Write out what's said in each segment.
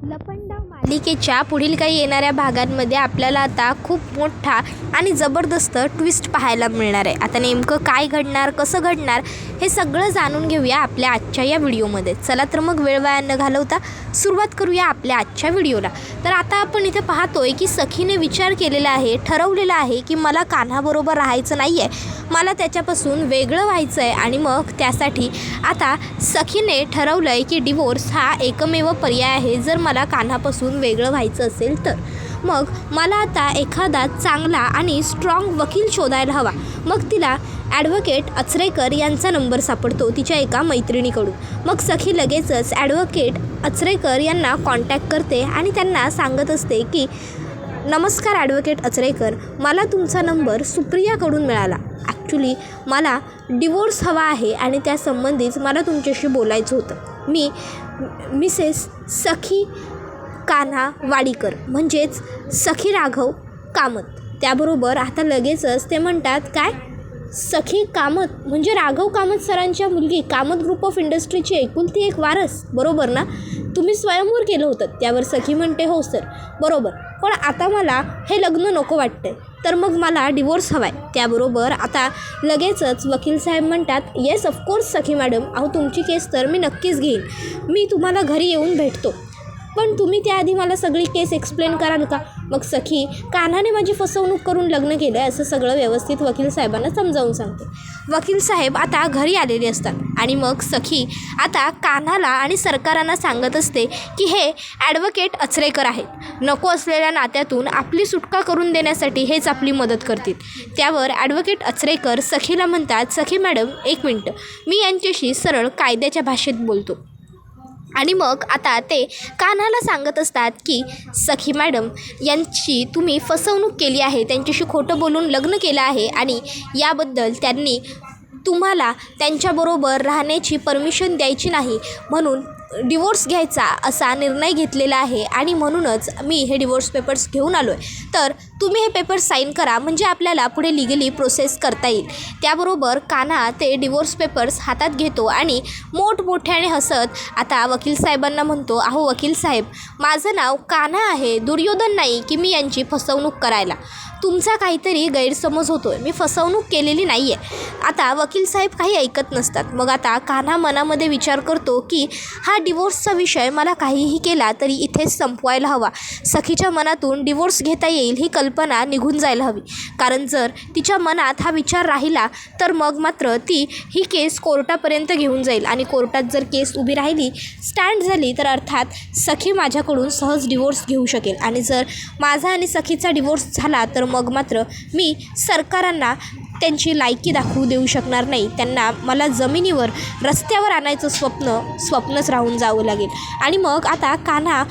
लपंडाव मालिकेच्या पुढील काही येणाऱ्या भागांमध्ये आपल्याला आता खूप मोठा आणि जबरदस्त ट्विस्ट पाहायला मिळणार आहे. आता नेमकं काय घडणार कसं घडणार हे सगळं जाणून घेऊया आपल्या आजच्या या व्हिडिओमध्ये. चला तर मग वेळ वाया न घालवता सुरुवात करूया आपल्या आजच्या व्हिडिओला. तर आता आपण इथे पाहतोय की सखीने विचार केलेला आहे ठरवलेला आहे की मला कान्हाबरोबर राहायचं नाही आहे मला त्याच्यापासून वेगळं व्हायचं आहे आणि मग त्यासाठी आता सखीने ठरवलं आहे की डिवोर्स हा एकमेव पर्याय आहे. जर मला कान्हापासून वेगळं व्हायचं असेल तर. मग मला आता एखादा चांगला आणि स्ट्रॉंग वकील शोधायला हवा. मग तिला ॲडव्होकेट अचरेकर यांचा नंबर सापडतो तिच्या एका मैत्रिणीकडून. मग सखी लगेचच ॲडव्होकेट अचरेकर यांना कॉन्टॅक्ट करते आणि त्यांना सांगत असते की नमस्कार ॲडव्होकेट अचरेकर मला तुमचा नंबर सुप्रियाकडून मिळाला. ॲक्च्युली मला डिवोर्स हवा आहे आणि त्यासंबंधीच मला तुमच्याशी बोलायचं होतं. मी मिसेस सखी कान्हा वाडीकर म्हणजेच सखी राघव कामत. त्याबरोबर आता लगेचच ते म्हणतात काय? सखी कामत? म्हणजे राघव कामत सरांच्या मुलगी कामत ग्रुप ऑफ इंडस्ट्रीची एकुलती एक वारस. बरोबर ना? तुम्ही स्वयंवर केलं होतं. त्यावर सखी म्हणते हो सर. बरोबर. पण आता मला हे लग्न नको वाटतंय. तर मग मला डिवोर्स हवा आहे त्याबरोबर आता लगेचच वकील साहेब म्हणतात येस ऑफकोर्स सखी मॅडम अहो तुमची केस तर मी नक्कीच घेईन. मी तुम्हाला घरी येऊन भेटतो. पण तुम्ही त्याआधी मला सगळी केस एक्सप्लेन कराल का? मग सखी कान्हाने माझी फसवणूक करून लग्न केलं आहे असं सगळं व्यवस्थित वकील साहेबांना समजावून सांगते. वकील साहेब आता घरी आलेले असतात आणि मग सखी आता कान्हाला आणि सरकारांना सांगत असते की हे ॲडव्होकेट अचरेकर आहेत. नको असलेल्या नात्यातून आपली सुटका करून देण्यासाठी हेच आपली मदत करतील. त्यावर ॲडव्होकेट अचरेकर सखीला म्हणतात सखी मॅडम एक मिनटं. मी यांच्याशी सरळ कायद्याच्या भाषेत बोलतो. आणि मग आता ते कान्हाला सांगत असतात की सखी मॅडम यांची तुम्ही फसवणूक केली आहे त्यांच्याशी खोटं बोलून लग्न केलं आहे आणि याबद्दल त्यांनी तुम्हाला त्यांच्याबरोबर राहण्याची परमिशन द्यायची नाही. म्हणून डिवोर्स घ्यायचा असा निर्णय घेतलेला आहे आणि म्हणूनच मी हे डिवोर्स पेपर्स घेऊन आलो आहे तर तुम्ही हे पेपर्स साईन करा म्हणजे आपल्याला पुढे लिगली प्रोसेस करता येईल. त्याबरोबर कान्हा ते डिवोर्स पेपर्स हातात घेतो आणि मोठमोठ्याने हसत आता वकील साहेबांना म्हणतो अहो वकील साहेब माझं नाव कान्हा आहे दुर्योधन नाही की मी यांची फसवणूक करायला. तुमचा काहीतरी गैरसमज होतो आहे मी फसवणूक केलेली नाही आहे आता वकील साहेब काही ऐकत नसतात. मग आता कान्हा मनामध्ये विचार करतो की हा डिवोर्सचा विषय मला काहीही केला तरी इथेच संपवायला हवा. सखीच्या मनातून डिवोर्स घेता येईल ही कल्पना निघून जायला हवी. कारण जर तिच्या मनात हा विचार राहिला तर मग मात्र ती ही केस कोर्टापर्यंत घेऊन जाईल. आणि कोर्टात जर केस उभी राहिली स्टँड झाली तर अर्थात सखी माझ्याकडून सहज डिवोर्स घेऊ शकेल. आणि जर माझा आणि सखीचा डिवोर्स झाला तर मग मात्र मी सरकारांना त्यांची लायकी दाखवू देऊ शकणार नाही. त्यांना मला जमिनीवर रस्त्यावर आणायचं स्वप्न स्वप्नच राहून जावं लागेल. आणि मग आता कान्हा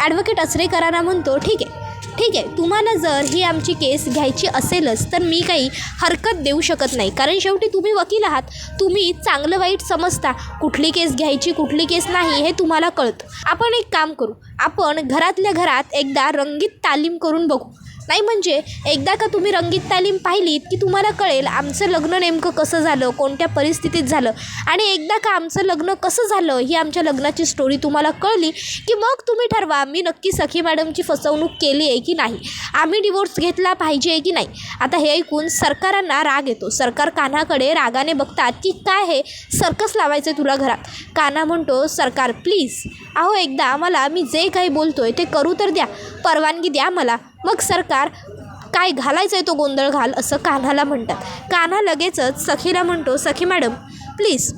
ॲडव्होकेट असरेकरांना म्हणतो ठीक आहे ठीक आहे तुम्हाला जर ही आमची केस घ्यायची असेलच तर मी काही हरकत देऊ शकत नाही. कारण शेवटी तुम्ही वकील आहात. तुम्ही चांगलं वाईट समजता. कुठली केस घ्यायची कुठली केस नाही हे तुम्हाला कळतं. आपण एक काम करू. आपण घरातल्या घरात एकदा रंगीत तालीम करून बघू. नाही म्हणजे एकदा का तुम्ही रंगीत तालीम पाहिलीत की तुम्हाला कळेल आमचं लग्न नेमकं कसं झालं कोणत्या परिस्थितीत झालं. आणि एकदा का आमचं लग्न कसं झालं ही आमच्या लग्नाची स्टोरी तुम्हाला कळली की मग तुम्ही ठरवा मी नक्की सखी मॅडमची फसवणूक केली आहे की नाही. आम्ही डिवोर्स घेतला पाहिजे की नाही? आता हे ऐकून सरकारांना राग येतो. सरकार कान्हाकडे रागाने बघतात की काय हे सर्कस लावायचं आहे तुला घरात. कान्हा म्हणतो सरकार प्लीज अहो एकदा आम्हाला मी जे काही बोलतोय ते करू तर द्या. परवानगी द्या मला. मग सरकार काय घालायचं आहे तो गोंधळ घाल असं कान्हाला म्हणतात. कान्हा लगेचच सखीला म्हणतो सखी मॅडम प्लीज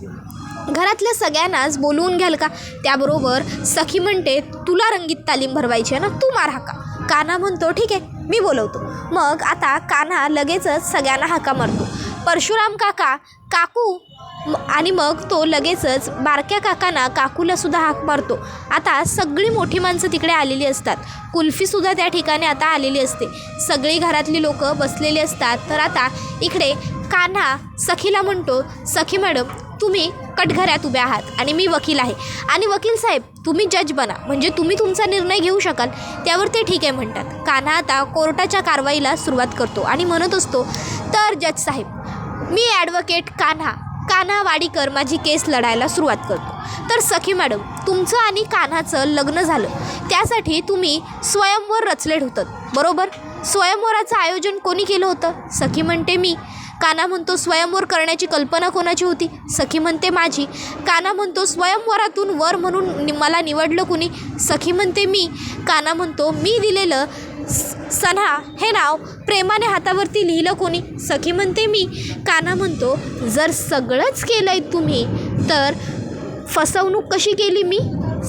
घरातल्या सगळ्यांनाच बोलवून घ्याल का? त्याबरोबर सखी म्हणते तुला रंगीत तालीम भरवायची आहे ना तू मार हाका. कान्हा म्हणतो ठीक आहे मी बोलवतो. मग आता कान्हा लगेचच सगळ्यांना हाका मारतो. परशुराम काका काकू आणि मग तो लगेचच बारक्या काकांना काकूलासुद्धा हाक मारतो. आता सगळी मोठी माणसं तिकडे आलेली असतात. कुल्फीसुद्धा त्या ठिकाणी आता आलेली असते. सगळी घरातली लोक बसलेली असतात. तर आता इकडे कान्हा सखीला म्हणतो सखी मॅडम तुम्ही कटघऱ्यात उभे आहात आणि मी वकील आहे. आणि वकील साहेब तुम्ही जज बना. म्हणजे तुम्ही तुमचा निर्णय घेऊ शकाल. त्यावर ते ठीक आहे म्हणतात. कान्हा आता कोर्टाच्या कारवाईला सुरुवात करतो आणि म्हणत असतो तर जज साहेब मी ॲडव्होकेट कान्हा. कान्हा वाडीकर माझी केस लढायला सुरुवात करतो. तर सखी मॅडम तुमचं आणि कान्हाचं लग्न झालं. त्यासाठी तुम्ही स्वयंवर रचले होतं बरोबर? स्वयंवराचं आयोजन कोणी केलं होतं? सखी म्हणते मी. काना म्हणतो स्वयंवर करण्याची कल्पना कोणाची होती? सखी म्हणते माझी. काना म्हणतो स्वयंवरातून वर म्हणून नि मला निवडलं कुणी? सखी म्हणते मी. काना म्हणतो मी दिलेलं स- सन्हा हे नाव प्रेमाने हातावरती लिहिलं कोणी? सखी म्हणते मी. काना म्हणतो जर सगळंच केलं आहे तुम्ही तर फसवणूक कशी केली मी?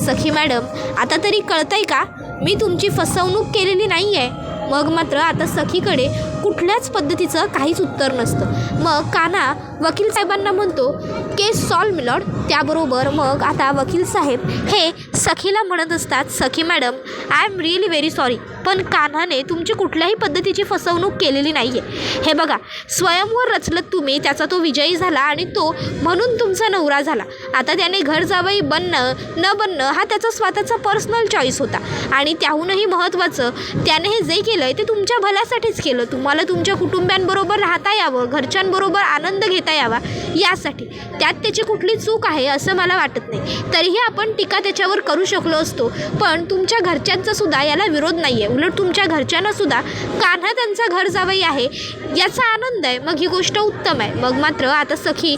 सखी मॅडम आता तरी कळतंय का? मी तुमची फसवणूक केलेली नाही आहे मग मात्र आता सखीकडे कुठल्याच पद्धतीचं काहीच उत्तर नसतं. मग काना वकील साहेबांना म्हणतो केस सॉल्व मिलॉड त्याबरोबर मग आता वकील साहेब हे सखीला म्हणत असतात Sakhi madam I am really very sorry पण कान्हाने तुमची कुठल्याही पद्धतीची फसवणूक केलेली नाही आहे हे बघा स्वयंवर रचलत तुम्ही त्याचा तो विजयी झाला आणि तो म्हणून तुमचा नवरा झाला. आता त्याने घर जावई बनणं न बनणं हा त्याचा स्वतःचा पर्सनल चॉईस होता. आणि त्याहूनही महत्त्वाचं त्याने हे जे केलं आहे ते तुमच्या भल्यासाठीच केलं. तुम्हाला तुमच्या कुटुंबियांबरोबर राहता यावं घरच्यांबरोबर आनंद घेता यावा यासाठी. त्यात त्याची कुठली चूक आहे असं मला वाटत नाही. तरीही आपण टीका त्याच्यावर करू शकलो असतो. पण तुमच्या घरच्यांचा सुद्धा याला विरोध नाही आहे उलट तुमच्या घरच्यांना सुद्धा कान्हा त्यांचा घर जावई आहे याचा आनंद आहे. मग ही गोष्ट उत्तम आहे. मग मात्र आता सखी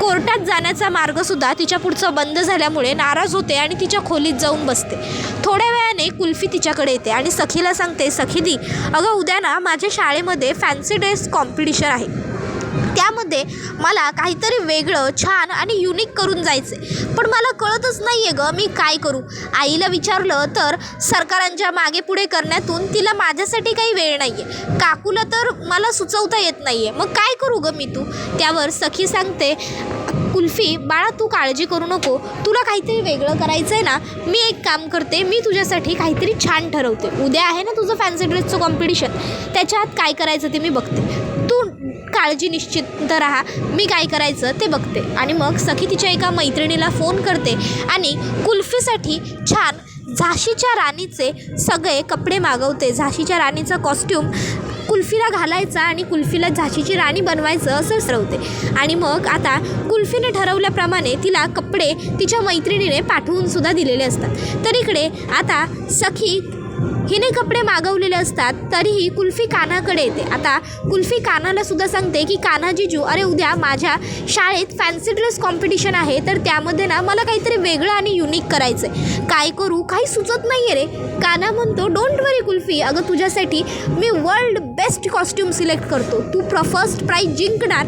कोर्टात जाण्याचा मार्गसुद्धा तिच्या पुढचा बंद झाल्यामुळे नाराज होते आणि तिच्या खोलीत जाऊन बसते. थोड्या वेळाने कुल्फी तिच्याकडे येते आणि सखीला सांगते सखी दी अगं उद्या ना माझ्या शाळेमध्ये फॅन्सी ड्रेस कॉम्पिटिशन आहे. त्यामध्ये मला काहीतरी वेगळं छान आणि युनिक करून जायचं पण मला कळतच नाही आहे गं मी काय करू? आईला विचारलं तर सरकारांच्या मागे पुढे करण्यातून तिला माझ्यासाठी काही वेळ नाही आहे काकूला तर मला सुचवता येत नाही आहे मग काय करू गं मी तू? त्यावर सखी सांगते कुल्फी बाळा तू काळजी करू नको. तुला काहीतरी वेगळं करायचं आहे ना मी एक काम करते मी तुझ्यासाठी काहीतरी छान ठरवते. उद्या आहे ना तुझं फॅन्सी ड्रेसचं कॉम्पिटिशन त्याच्यात काय करायचं ते मी बघते. तू काळजी निश्चित राहा. मी काय करायचं ते बघते. आणि मग सखी तिच्या एका मैत्रिणीला फोन करते आणि कुल्फीसाठी छान झाशीच्या राणीचे सगळे कपडे मागवते. झाशीच्या राणीचं कॉस्ट्यूम कुल्फीला घालायचा आणि कुल्फीला झाशीची राणी बनवायचं असं ठरवते. आणि मग आता कुल्फीने ठरवल्याप्रमाणे तिला कपडे तिच्या मैत्रिणीने पाठवून सुद्धा दिलेले असतात. तर इकडे आता सखी हिने कपडे मागवलेले असतात तरीही कुल्फी कानाकडे येते. आता कुल्फी कानाला सुद्धा सांगते की कान्हा जिजू अरे उद्या माझ्या शाळेत फॅन्सी ड्रेस कॉम्पिटिशन आहे तर त्यामध्ये ना मला काहीतरी वेगळं आणि युनिक करायचं आहे काय करू? काही सुचत नाही आहे रे. काना म्हणतो डोंट वरी कुल्फी. अगं तुझ्यासाठी मी वर्ल्ड बेस्ट कॉस्ट्युम सिलेक्ट करतो. तू प्र फर्स्ट प्राईज जिंकणार.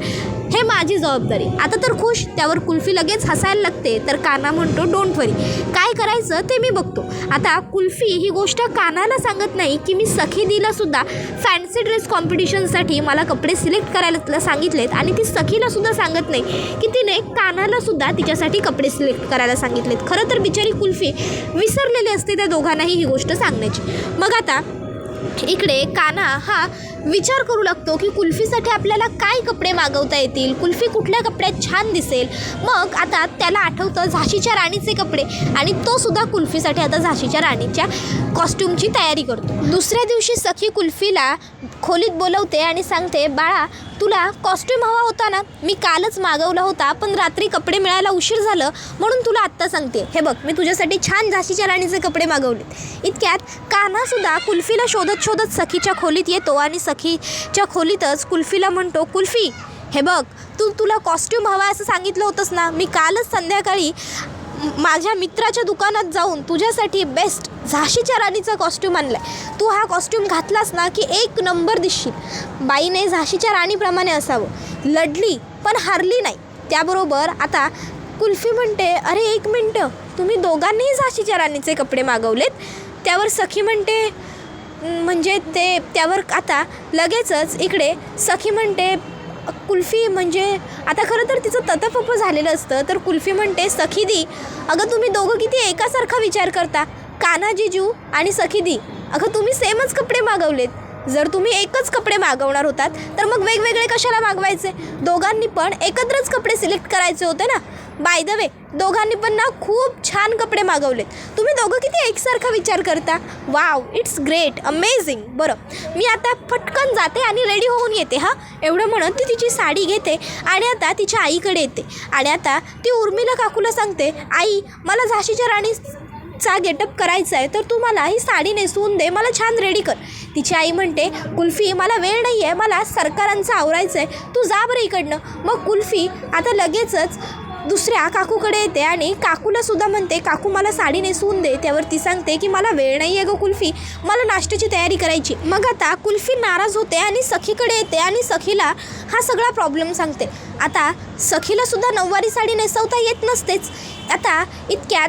हे माझी जबाबदारी. आता तर खुश त्यावर कुल्फी लगेच हसायला लागते तर काना म्हणतो डोंट वरी काय करायचं ते मी बघतो. आता कुल्फी ही गोष्ट कानाला सांगत नाही की मी सखी फॅन्सी ड्रेस कॉम्पिटिशनसाठी मला कपडे सिलेक्ट करायला सांगितलेत आणि ती सखीलासुद्धा सांगत नाही की तिने कानालासुद्धा तिच्यासाठी कपडे सिलेक्ट करायला सांगितलेत. खरं तर बिचारी कुल्फी विसरलेली असते त्या दोघांनाही ही गोष्ट सांगण्याची. मग आता इकडे काना हा विचार करू लागतो की कुल्फीसाठी आपल्याला काय कपडे मागवता येतील? कुल्फी कुठल्या कपड्यात छान दिसेल? मग आता त्याला आठवतं झाशीच्या राणीचे कपडे आणि तो सुद्धा कुल्फीसाठी आता झाशीच्या राणीच्या कॉस्ट्यूमची तयारी करतो. दुसऱ्या दिवशी सखी कुल्फीला खोलीत बोलवते आणि सांगते बाळा तुला कॉस्ट्यूम हवा होता ना? मी कालच मागवला होता पण रात्री कपडे मिळायला उशीर झालं म्हणून तुला आत्ता सांगते. हे बघ मी तुझ्यासाठी छान झाशीच्या राणीचे कपडे मागवलेत. इतक्यात कान्हासुद्धा कुल्फीला शोधत शोधत सखीच्या खोलीत येतो आणि सखीच्या खोलीतच कुल्फीला म्हणतो कुल्फी हे बघ तू तुला कॉस्ट्यूम हवा असं सांगितलं होतंस ना? मी कालच संध्याकाळी माझ्या मित्राच्या दुकानात जाऊन तुझ्यासाठी बेस्ट झाशीच्या राणीचा कॉस्ट्यूम आणला आहे तू हा कॉस्ट्यूम घातलास ना की एक नंबर दिसशील. बाईने झाशीच्या राणीप्रमाणे असावं. लढली पण हारली नाही. त्याबरोबर आता कुल्फी म्हणते अरे एक मिनटं. तुम्ही दोघांनीही झाशीच्या राणीचे कपडे मागवलेत? त्यावर सखी म्हणते म्हणजे ते त्यावर आता लगेचच इकडे सखी म्हणते कुल्फी म्हणजे आता खरं तर तिचं ततपप झालेलं असतं तर कुल्फी म्हणते सखी दी अगं तुम्ही दोघं किती एकासारखा विचार करता. कान्हा जिजू आणि सखी दी. अगं तुम्ही सेमच कपडे मागवलेत. जर तुम्ही एकच कपडे मागवणार होतात तर मग वेगवेगळे कशाला मागवायचे? दोघांनी पण एकत्रच कपडे सिलेक्ट करायचे होते ना. बाय द वे दोघांनी पण ना खूप छान कपडे मागवलेत. तुम्ही दोघं किती एकसारखा विचार करता? वाव इट्स ग्रेट अमेझिंग बरं मी आता पटकन जाते आणि रेडी होऊन येते हां. एवढं म्हणत ती तिची साडी घेते आणि आता तिच्या आईकडे येते. आणि आता ती उर्मिला काकूला सांगते आई मला झाशीच्या राणी चा गेटअप करायचा आहे तर तू मला ही साडी नेसवून दे मला छान रेडी कर. तिची आई म्हणते कुल्फी मला वेळ नाही आहे मला सरकारांचं आवरायचं आहे तू जा बरं इकडनं. मग कुल्फी आता लगेचच दुसऱ्या काकूकडे येते आणि काकूला सुद्धा म्हणते काकू मला साडी नेसवून दे. त्यावर ती सांगते की मला वेळ नाही आहे गं कुल्फी. मला नाश्त्याची तयारी करायची. मग आता कुल्फी नाराज होते आणि सखीकडे येते आणि सखीला हा सगळा प्रॉब्लेम सांगते. आता सखीला सुद्धा नऊवारी साडी नेसवता येत नसतेच. आता इतक्यात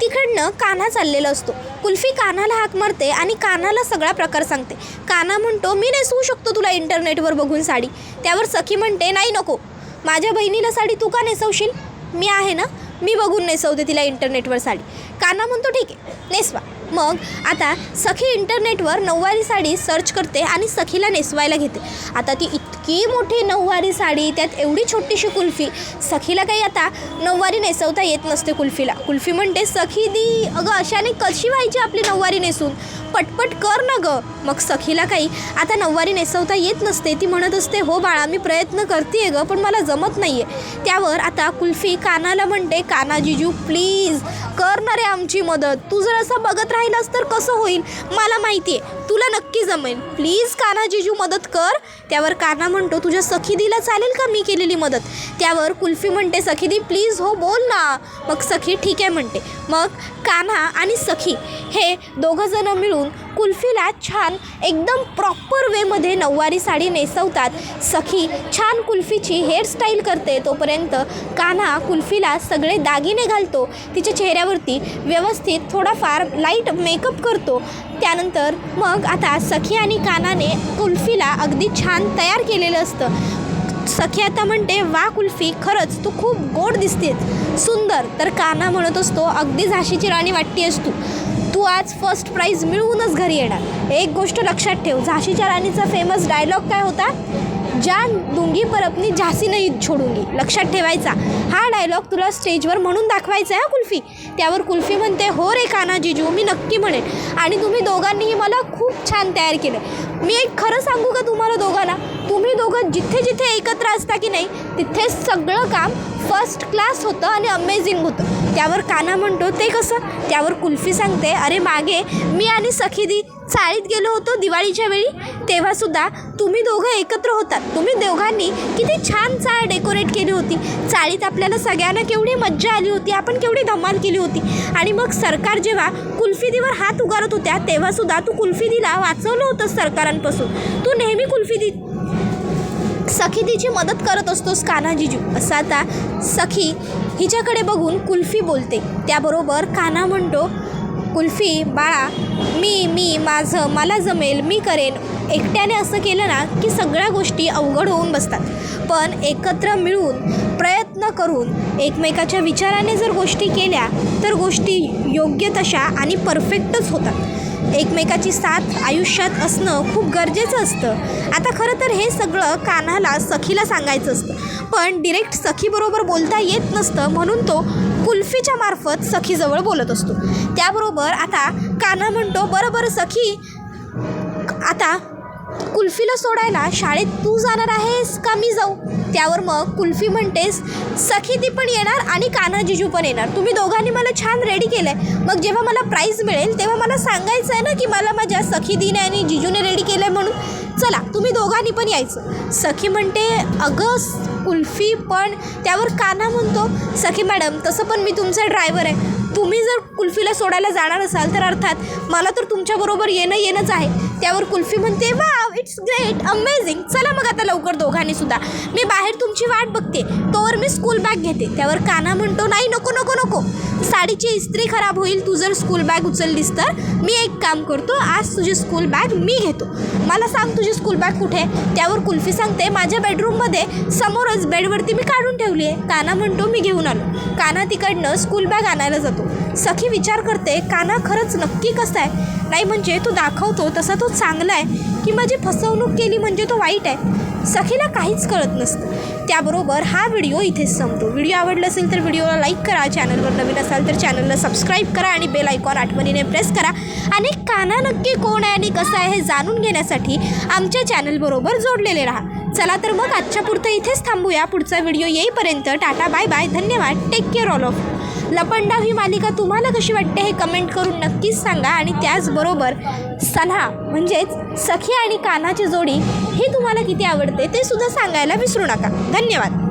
तिकडनं कान्हा चाललेला असतो. कुल्फी कान्हाला हाक मारते आणि कान्हाला सगळा प्रकार सांगते. कान्हा म्हणतो मी नेसवू शकतो तुला इंटरनेटवर बघून साडी. त्यावर सखी म्हणते नाही नको. माझ्या बहिणीला साडी तू का नेसवशील? मी आहे ना मी बघून नेसवते तिला इंटरनेटवर साडी. काना म्हणतो ठीक आहे नेसवा. मग आता सखी इंटरनेटवर नऊवारी साडी सर्च करते आणि सखीला नेसवायला घेते. आता ती इतकी मोठी नऊवारी साडी त्यात एवढी छोटीशी कुल्फी. सखीला काही आता नऊवारी नेसवता येत नसते कुल्फीला. कुल्फी म्हणते सखी दी अगं अशाने कशी व्हायची आपली नऊवारी नेसून? पटपट कर ना गं. मग सखीला काही आता नऊवारी नेसवता येत नसते. ती म्हणत असते हो बाळा मी प्रयत्न करते गं पण मला जमत नाही आहे त्यावर आता कुल्फी कानाला म्हणते काना जिजू प्लीज कर ना रे आमची मदत. तू जर असं बघत राहिलास तर कसं होईल? मला माहिती आहे तुला नक्की जमेल. प्लीज काना जिजू मदत कर. त्यावर काना म्हणतो तुझ्या सखीदीला चालेल का मी केलेली मदत? त्यावर कुल्फी म्हणते सखीदी प्लीज हो बोल ना. मग सखी ठीक आहे म्हणते. मग कान्हा आणि सखी हे दोघंजणं मिळून कुल्फीला छान एकदम प्रॉपर वेमध्ये नऊवारी साडी नेसवतात. सखी छान कुल्फीची हेअरस्टाईल करते. तोपर्यंत कान्हा कुल्फीला सगळे दागिने घालतो. तिच्या चेहऱ्यावरती व्यवस्थित थोडाफार लाइट मेकअप करतो. त्यानंतर मग आता सखी आणि कानाने कुल्फीला अगदी छान तयार केलेलं असतं. सखी आता म्हणते वा कुल्फी खरंच तू खूप गोड दिसतेस. सुंदर. तर काना म्हणत असतो अगदी झाशीची राणी वाटतेस तू तू. आज फर्स्ट प्राईज मिळवूनच घरी येणार. एक गोष्ट लक्षात ठेव झाशीच्या राणीचा फेमस डायलॉग काय होता? जान दुंगी पर अपनी झासी नाही छोडूंगी लक्षात ठेवायचा. हा डायलॉग तुला स्टेजवर म्हणून दाखवायचा आहे हा कुल्फी. त्यावर कुल्फी म्हणते हो रे काना जिजू मी नक्की म्हणेन. आणि तुम्ही दोघांनीही मला खूप छान तयार केलं. मी एक खरं सांगू का तुम्हाला दोघांना? तुम्ही दोघं जिथे जिथे एकत्र असता की नाही तिथे सगळं काम फर्स्ट क्लास होतं आणि अमेझिंग होतं. त्यावर काना म्हणतो ते कसं? त्यावर कुल्फी सांगते अरे मागे मी आणि सखीदी चाळीत गेलो होतो दिवाळीच्या वेळी तेव्हासुद्धा तुम्ही दोघं एकत्र होतात. तुम्ही दोघांनी किती छान चाळ डेकोरेट केली होती. चाळीत आपल्याला सगळ्यांना केवढी मज्जा आली होती आपण केवढी धमाल केली होती. आणि मग सरकार जेव्हा कुल्फीदीवर हात उगारत होत्या तेव्हासुद्धा तू कुल्फीदीला वाचवलं होतं दिवसांपासून. तू नेहमी कुल्फीदी तिची मदत करत असतोस कान्हाजीजू. असा असं आता सखी हिच्याकडे बघून कुल्फी बोलते. त्याबरोबर कान्हा म्हणतो कुल्फी बाळा मी मी माझं मला जमेल मी करेन. एकट्याने असं केलं ना की सगळ्या गोष्टी अवघड होऊन बसतात. पण एकत्र मिळून प्रयत्न करून एकमेकाच्या विचाराने जर गोष्टी केल्या तर गोष्टी योग्य तशा आणि परफेक्टच होतात. एकमेकाची साथ आयुष्यात असणं खूप गरजेचं असतं. आता खरं तर हे सगळं कान्हाला सखीला सांगायचं असतं. पण डिरेक्ट सखीबरोबर बोलता येत नसतं म्हणून तो कुल्फीच्या मार्फत सखीजवळ बोलत असतो. त्याबरोबर आता कान्हा म्हणतो बरं बरं सखी आता कुल्फीला सोडायला शाळेत तू जाणार आहेस का मी जाऊ? त्यावर मग कुल्फी म्हणतेस सखी ती पण येणार आणि कान्हाजीजू पण येणार. तुम्ही दोघांनी मला छान रेडी केलं आहे मग जेव्हा मला प्राईज मिळेल तेव्हा मला सांगायचं आहे ना की मला माझ्या सखीदीने आणि जिजूने रेडी केलं आहे म्हणून. चला तुम्ही दोघांनी पण यायचं. सखी म्हणते अगं कुल्फी पण त्यावर कान्हा म्हणतो. सखी मॅडम तसं पण मी तुमचा ड्रायव्हर आहे. तुम्ही जर कुल्फीला सोडायला जाणार असाल तर अर्थात मला तर तुमच्याबरोबर येणं येणंच आहे. त्यावर कुल्फी म्हणते वाव इट्स ग्रेट अमेझिंग चला मग आता लवकर दोघांनी सुद्धा. मी बाहेर तुमची वाट बघते. तोवर मी स्कूल बॅग घेते. त्यावर काना म्हणतो नाही नको नको नको. साडीची इस्त्री खराब होईल तू जर स्कूल बॅग उचललीस तर. मी एक काम करतो आज तुझी स्कूल बॅग मी घेतो. मला सांग तुझी स्कूल बॅग कुठे आहे? त्यावर कुल्फी सांगते माझ्या बेडरूममध्ये समोरच बेडवरती मी काढून ठेवली आहे. काना म्हणतो मी घेऊन आलो. काना तिकडनं स्कूल बॅग आणायला जातो. सखी विचार करते काना खरंच नक्की कसं आहे? नाही म्हणजे तो दाखवतो तसा तो चांगला आहे. की माझी फसवणूक केली म्हणजे तो वाईट आहे. सखीला काहीच कळत नसतं. त्याबरोबर हा व्हिडिओ इथेच संपतो. व्हिडिओ आवडला असेल तर व्हिडिओला लाईक करा चॅनलवर नवीन असाल तर चॅनलला सबस्क्राईब करा आणि बेल आयकॉन आठवणीने प्रेस करा. आणि काना नक्की कोण आहे आणि कसं आहे हे जाणून घेण्यासाठी आमच्या चॅनलबरोबर जोडलेले राहा. चला तर मग आजच्या पुरतं इथेच थांबूया. पुढचा व्हिडिओ येईपर्यंत टाटा बाय बाय. धन्यवाद. Take care all of Lapandav ही मालिका तुम्हाला कशी वाटते हे कमेंट करून नक्कीच सांगा. आणि त्याचबरोबर सन्हा म्हणजेच सखी आणि कान्हाची जोडी ही तुम्हाला किती आवडते ते सुद्धा सांगायला विसरू नका. धन्यवाद.